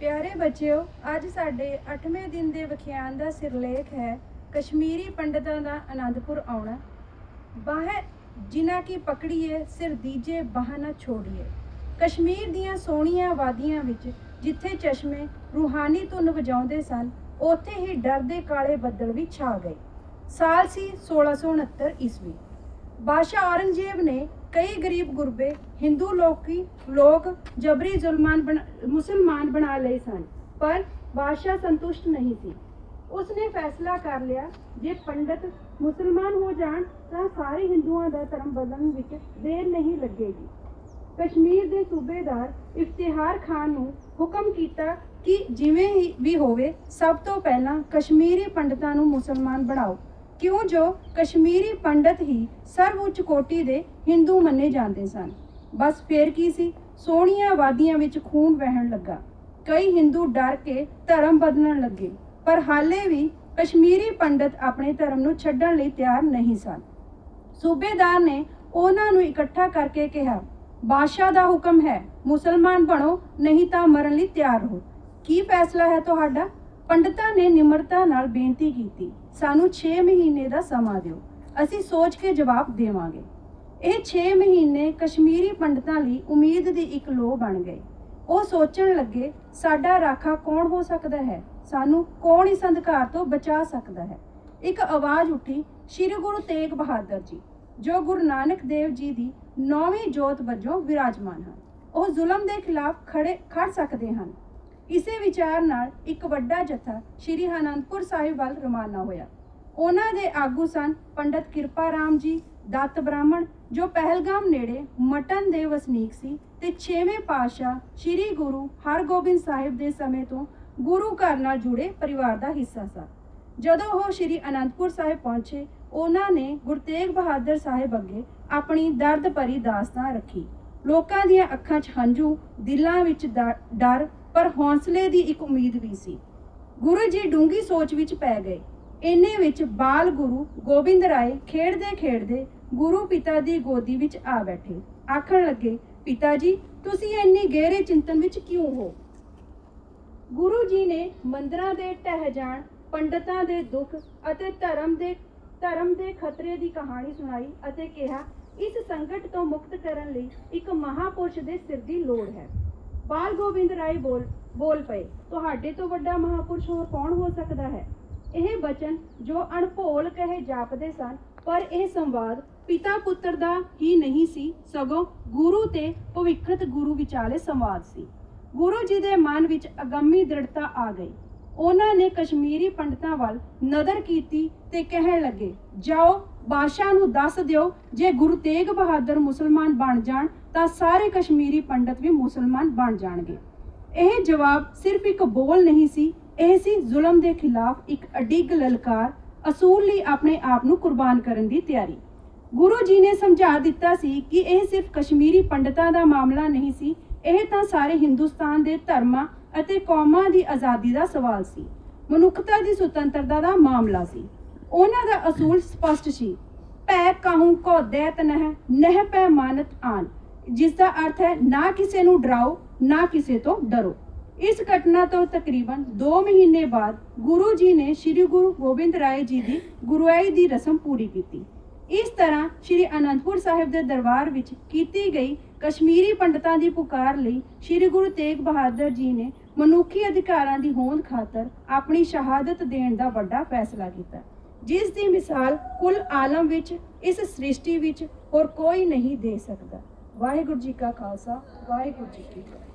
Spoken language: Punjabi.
ਪਿਆਰੇ ਬੱਚਿਓ, ਅੱਜ ਸਾਡੇ 8ਵੇਂ ਦਿਨ ਦੇ ਵਿਖਿਆਨ ਦਾ ਸਿਰਲੇਖ ਹੈ ਕਸ਼ਮੀਰੀ ਪੰਡਤਾਂ ਦਾ ਆਨੰਦਪੁਰ ਆਉਣਾ। ਬਾਹਰ ਜਿਨ੍ਹਾਂ ਕੀ ਪਕੜੀਏ, ਸਿਰ ਦੀਜੇ ਬਹਾਨਾ ਛੋੜੀਏ। ਕਸ਼ਮੀਰ ਦੀਆਂ ਸੋਹਣੀਆਂ ਵਾਦੀਆਂ ਵਿੱਚ ਜਿੱਥੇ ਚਸ਼ਮੇ ਰੂਹਾਨੀ ਧੁਨ ਵਜਾਉਂਦੇ ਸਨ, ਉੱਥੇ ਹੀ ਡਰ ਦੇ ਕਾਲੇ ਬੱਦਲ ਵੀ ਛਾ ਗਏ। ਸਾਲ ਸੀ 1669 ਈਸਵੀ। ਬਾਦਸ਼ਾਹ ਔਰੰਗਜ਼ੇਬ ਨੇ ਕਈ ਗਰੀਬ ਗੁਰਬੇ, ਹਿੰਦੂ ਲੋਕੀ, ਲੋਕ ਜਬਰੀ ਜ਼ੁਲਮਾਨ ਬਣ- ਮੁਸਲਮਾਨ ਬਣਾ ਲਏ ਸਨ, ਪਰ ਬਾਦਸ਼ਾਹ ਸੰਤੁਸ਼ਟ ਨਹੀਂ ਸੀ। ਉਸਨੇ ਫੈਸਲਾ ਕਰ ਲਿਆ, ਜੇ ਪੰਡਤ ਮੁਸਲਮਾਨ ਹੋ ਜਾਣ, ਤਾਂ ਸਾਰੇ ਹਿੰਦੂਆਂ ਦਾ ਧਰਮ ਬਦਲਣ ਵਿੱਚ ਦੇਰ ਨਹੀਂ ਲੱਗੇਗੀ। ਕਸ਼ਮੀਰ ਦੇ ਸੂਬੇਦਾਰ ਇਫਤਿਹਾਰ ਖਾਨ ਨੂੰ ਹੁਕਮ ਕੀਤਾ ਕਿ ਜਿਵੇਂ ਹੀ ਵੀ ਹੋਵੇ, ਸਭ ਤੋਂ ਪਹਿਲਾਂ ਕਸ਼ਮੀਰੀ ਪੰਡਤਾਂ ਨੂੰ ਮੁਸਲਮਾਨ ਬਣਾਓ। ਕਿਉਂ ਜੋ ਕਸ਼ਮੀਰੀ ਪੰਡਤ ਹੀ ਸਰਵਉੱਚ ਕੋਟੀ ਦੇ ਹਿੰਦੂ ਮੰਨੇ ਜਾਂਦੇ ਸਨ। ਬਸ ਫੇਰ ਕੀ ਸੀ? ਸੋਹਣੀਆਂ ਵਾਦੀਆਂ ਵਿੱਚ ਖੂਨ ਵਹਿਣ ਲੱਗਾ। ਕਈ ਹਿੰਦੂ ਡਰ ਕੇ ਧਰਮ ਬਦਲਣ ਲੱਗੇ, ਪਰ ਹਾਲੇ ਵੀ ਕਸ਼ਮੀਰੀ ਪੰਡਤ ਆਪਣੇ ਧਰਮ ਨੂੰ ਛੱਡਣ ਲਈ ਤਿਆਰ ਨਹੀਂ ਸਨ। ਸੂਬੇਦਾਰ ਨੇ ਉਹਨਾਂ ਨੂੰ ਇਕੱਠਾ ਕਰਕੇ ਕਿਹਾ, ਬਾਦਸ਼ਾਹ ਦਾ ਹੁਕਮ ਹੈ, ਮੁਸਲਮਾਨ ਬਣੋ, ਨਹੀਂ ਤਾਂ ਮਰਨ ਲਈ ਤਿਆਰ ਹੋ। ਕੀ ਫੈਸਲਾ ਹੈ ਤੁਹਾਡਾ? ਪੰਡਤਾਂ ਨੇ ਨਿਮਰਤਾ ਨਾਲ ਬੇਨਤੀ ਕੀਤੀ। ਸਾਨੂੰ 6 ਮਹੀਨੇ ਦਾ ਸਮਾਂ ਦਿਓ। ਅਸੀਂ ਸੋਚ ਕੇ ਜਵਾਬ ਦੇਵਾਂਗੇ। ਇਹ 6 ਮਹੀਨੇ ਕਸ਼ਮੀਰੀ ਪੰਡਤਾਂ ਲਈ ਉਮੀਦ ਦੀ ਇੱਕ ਲੋ ਬਣ ਗਏ। ਉਹ ਸੋਚਣ ਲੱਗੇ, ਸਾਡਾ ਰਾਖਾ ਕੌਣ ਹੋ ਸਕਦਾ ਹੈ? ਸਾਨੂੰ ਕੌਣ ਇਸ ਅੰਧਕਾਰ ਤੋਂ ਬਚਾ ਸਕਦਾ ਹੈ? ਇੱਕ ਆਵਾਜ਼ ਉੱਠੀ ਸ੍ਰੀ ਗੁਰੂ ਤੇਗ ਬਹਾਦਰ ਜੀ, ਜੋ ਗੁਰੂ ਨਾਨਕ ਦੇਵ ਜੀ ਦੀ ਨੌਵੀਂ ਜੋਤ ਵਜੋਂ ਵਿਰਾਜਮਾਨ ਹਨ। ਉਹ ਜ਼ੁਲਮ ਦੇ ਖਿਲਾਫ ਖੜੇ, ਖੜ ਸਕਦੇ ਹਨ। ਇਸੇ ਵਿਚਾਰ ਨਾਲ ਇੱਕ ਵੱਡਾ ਜਥਾ ਸ੍ਰੀ ਅਨੰਦਪੁਰ ਸਾਹਿਬ ਵੱਲ ਰਵਾਨਾ ਹੋਇਆ। ਉਹਨਾਂ ਦੇ ਆਗੂ ਸਨ ਪੰਡਤ ਕਿਰਪਾ ਰਾਮ ਜੀ, ਦੱਤ ਬ੍ਰਾਹਮਣ, ਜੋ ਪਹਿਲਗਾਮ ਨੇੜੇ ਮਟਨ ਦੇ ਵਸਨੀਕ ਸੀ ਤੇ 6ਵੇਂ ਪਾਤਸ਼ਾਹ ਸ੍ਰੀ ਗੁਰੂ ਹਰਗੋਬਿੰਦ ਸਾਹਿਬ ਦੇ ਸਮੇਂ ਤੋਂ ਗੁਰੂ ਘਰ ਨਾਲ ਜੁੜੇ ਪਰਿਵਾਰ ਦਾ ਹਿੱਸਾ ਸਨ। ਜਦੋਂ ਉਹ ਸ੍ਰੀ ਅਨੰਦਪੁਰ ਸਾਹਿਬ ਪਹੁੰਚੇ, ਉਹਨਾਂ ਨੇ ਗੁਰੂ ਤੇਗ ਬਹਾਦਰ ਸਾਹਿਬ ਅੱਗੇ ਆਪਣੀ ਦਰਦ ਭਰੀ ਦਾਸਤਾਨ ਰੱਖੀ। ਲੋਕਾਂ ਦੀਆਂ ਅੱਖਾਂ 'ਚ ਹੰਝੂ, ਦਿਲਾਂ ਵਿੱਚ ਡਰ ਪਰ ਹੌਸਲੇ ਦੀ ਇੱਕ ਉਮੀਦ ਵੀ ਸੀ। ਗੁਰੂ ਜੀ ਡੂੰਗੀ ਸੋਚ ਵਿੱਚ ਪੈ ਗਏ। ਇੰਨੇ ਵਿੱਚ ਬਾਲ ਗੁਰੂ ਗੋਬਿੰਦ ਰਾਏ ਖੇਡਦੇ ਖੇਡਦੇ ਗੁਰੂ ਪਿਤਾ ਦੀ ਗੋਦੀ ਵਿੱਚ ਆ ਬੈਠੇ। ਆਖਣ ਲੱਗੇ, ਪਿਤਾ ਜੀ, ਤੁਸੀਂ ਇੰਨੀ ਗਹਿਰੇ ਚਿੰਤਨ ਵਿੱਚ ਕਿਉਂ ਹੋ? ਗੁਰੂ ਜੀ ਨੇ ਮੰਦਰਾਂ ਦੇ ਢਹਿ ਜਾਣ ਪੰਡਤਾਂ ਦੇ ਦੁੱਖ ਅਤੇ ਧਰਮ ਦੇ ਧਰਮ ਦੇ ਖਤਰੇ ਦੀ ਕਹਾਣੀ ਸੁਣਾਈ ਅਤੇ ਕਿਹਾ, ਇਸ ਸੰਕਟ ਤੋਂ ਮੁਕਤ ਕਰਨ ਲਈ ਇੱਕ ਮਹਾਪੁਰਸ਼ ਦੇ ਸਿਰ ਦੀ ਲੋੜ ਹੈ। ਬਾਲ ਗੋਬਿੰਦ ਰਾਏ ਬੋਲ ਬੋਲ ਪਏ, ਤੁਹਾਡੇ ਤੋਂ ਵੱਡਾ ਮਹਾਪੁਰਸ਼ ਹੋਰ ਕੌਣ ਹੋ ਸਕਦਾ ਹੈ? ਇਹ ਬਚਨ ਜੋ ਅਣਭੋਲ ਕਹੇ ਜਾਪਦੇ ਸਨ, ਪਰ ਇਹ ਸੰਵਾਦ ਪਿਤਾ ਪੁੱਤਰ ਦਾ ਹੀ ਨਹੀਂ ਸੀ, ਸਗੋਂ ਗੁਰੂ ਤੇ ਭਵਿੱਖਤ ਗੁਰੂ ਵਿਚਾਲੇ ਸੰਵਾਦ ਸੀ। ਗੁਰੂ ਜੀ ਦੇ ਮਨ ਵਿੱਚ ਅਗੰਮੀ ਦ੍ਰਿੜਤਾ ਆ ਗਈ। ਉਹਨਾਂ ਨੇ ਕਸ਼ਮੀਰੀ ਪੰਡਤਾਂ ਵੱਲ ਨਜ਼ਰ ਕੀਤੀ ਤੇ ਕਹਿਣ ਲੱਗੇ, ਜਾਓ, ਬਾਦਸ਼ਾਹ ਨੂੰ ਦੱਸ ਦਿਓ, ਜੇ ਗੁਰੂ ਤੇਗ ਬਹਾਦਰ ਮੁਸਲਮਾਨ ਬਣ ਜਾਣ, ਤਾਂ ਸਾਰੇ ਕਸ਼ਮੀਰੀ ਪੰਡਤ ਵੀ ਮੁਸਲਮਾਨ ਬਣ ਜਾਣਗੇ। ਇਹ ਜਵਾਬ ਸਿਰਫ ਇੱਕ ਬੋਲ ਨਹੀਂ ਸੀ, ਇਹ ਸੀ ਜ਼ੁਲਮ ਦੇ ਖਿਲਾਫ ਇੱਕ ਅਡਿੱਗ ਲਲਕਾਰ ਅਸੂਲ ਲਈ ਆਪਣੇ ਆਪ ਨੂੰ ਕੁਰਬਾਨ ਕਰਨ ਦੀ ਤਿਆਰੀ। ਗੁਰੂ ਜੀ ਨੇ ਸਮਝਾ ਦਿੱਤਾ ਸੀ ਕਿ ਇਹ ਸਿਰਫ ਕਸ਼ਮੀਰੀ ਪੰਡਤਾਂ ਦਾ ਮਾਮਲਾ ਨਹੀਂ ਸੀ, ਇਹ ਤਾਂ ਸਾਰੇ ਹਿੰਦੁਸਤਾਨ ਦੇ ਧਰਮਾਂ ਅਤੇ ਕੌਮਾਂ ਦੀ ਆਜ਼ਾਦੀ ਦਾ ਸਵਾਲ ਸੀ। ਮਨੁੱਖਤਾ ਦੀ ਸੁਤੰਤਰਤਾ ਦਾ ਮਾਮਲਾ ਸੀ। ਉਹਨਾਂ ਦਾ ਅਸੂਲ ਸਪਸ਼ਟ ਸੀ। ਭੈ ਕਾਹੂ ਕੋ ਦੈਤ ਨਹਿ ਨਹਿ ਪੈ ਮਾਨਤ ਆਨ। ਜਿਸ ਦਾ ਅਰਥ ਹੈ ਨਾ ਕਿਸੇ ਨੂੰ ਡਰਾਓ, ਨਾ ਕਿਸੇ ਤੋਂ ਡਰੋ। ਇਸ ਘਟਨਾ ਤੋਂ ਤਕਰੀਬਨ 2 ਮਹੀਨੇ ਬਾਅਦ ਗੁਰੂ ਜੀ ਨੇ ਸ੍ਰੀ ਗੁਰੂ ਗੋਬਿੰਦ ਰਾਏ ਜੀ ਦੀ ਗੁਰੂਆਈ ਦੀ ਰਸਮ ਪੂਰੀ ਕੀਤੀ। ਇਸ ਤਰ੍ਹਾਂ ਸ੍ਰੀ ਅਨੰਦਪੁਰ ਸਾਹਿਬ ਦੇ ਦਰਬਾਰ ਵਿੱਚ ਕੀਤੀ ਗਈ ਕਸ਼ਮੀਰੀ ਪੰਡਤਾਂ ਦੀ ਪੁਕਾਰ ਲਈ ਸ੍ਰੀ ਗੁਰੂ ਤੇਗ ਬਹਾਦਰ ਜੀ ਨੇ ਮਨੁੱਖੀ ਅਧਿਕਾਰਾਂ ਦੀ ਹੋਂਦ ਖਾਤਰ ਆਪਣੀ ਸ਼ਹਾਦਤ ਦੇਣ ਦਾ ਵੱਡਾ ਫੈਸਲਾ ਕੀਤਾ। ਜਿਸ ਦੀ ਮਿਸਾਲ ਕੁੱਲ ਆਲਮ ਵਿੱਚ, ਇਸ ਸ੍ਰਿਸ਼ਟੀ ਵਿੱਚ ਹੋਰ ਕੋਈ ਨਹੀਂ ਦੇ ਸਕਦਾ। ਵਾਹਿਗੁਰੂ ਜੀ ਕਾ ਖਾਲਸਾ, ਵਾਹਿਗੁਰੂ ਜੀ ਕੀ ਫਤਿਹ।